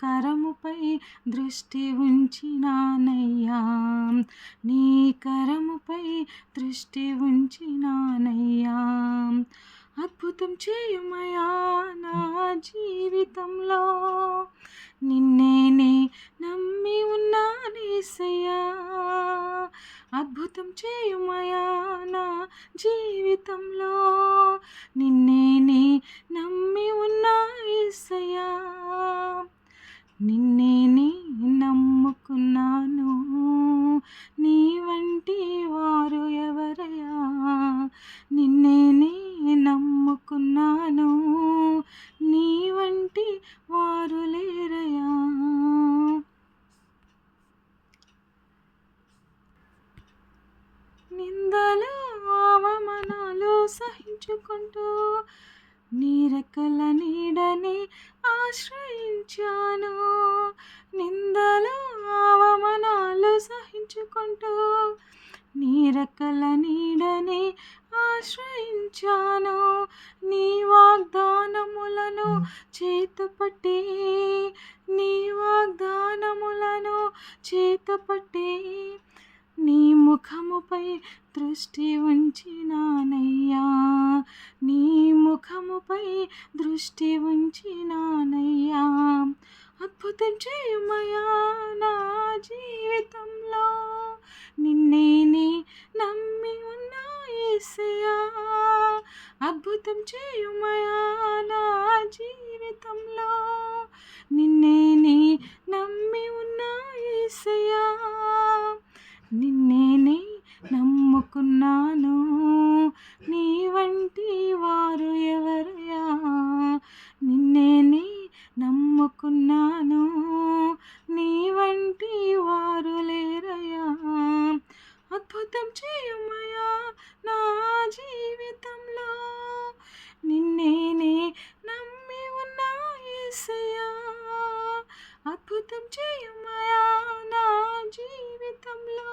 కరముపై దృష్టి ఉంచినానయ్యా. నీ కరముపై దృష్టి ఉంచినానయ్యా. అద్భుతం చేయుమయా నా జీవితంలో. నిన్నేనే నమ్మి ఉన్నానేసయ్యా అద్భుతం చేయుమయా నా జీవితంలో. నిన్నేనే నమ్మి ఉన్నా ఏసయ్యా. నిన్నేనే నమ్ముకున్నాను. నీ వంటి వారు ఎవరయ్యా? నిన్నేనే నమ్ముకున్నాను. నీ వంటి వారు లేరయ్యా? నిందలు అవమానాలు సహించుకుంటూ నీ రెక్కల నీడని ఆశ్రయించా ఉంటూ. నీ రెక్కల నీడని ఆశ్రయించాను. నీ వాగ్దానములను చేతపట్టి నీ వాగ్దానములను చేతపట్టి నీ ముఖముపై దృష్టి ఉంచినానయ్యా. నీ ముఖముపై దృష్టి ఉంచినానయ్యా. అద్భుతం చేయుమయా నా జీవితంలో. నిన్నేనే నమ్మి ఉన్నా ఏసయా అద్భుతం చేయుమయా నా జీవితంలో? నిన్నే యేసయ్యా అద్భుతం చేయమయా నా జీవితంలో?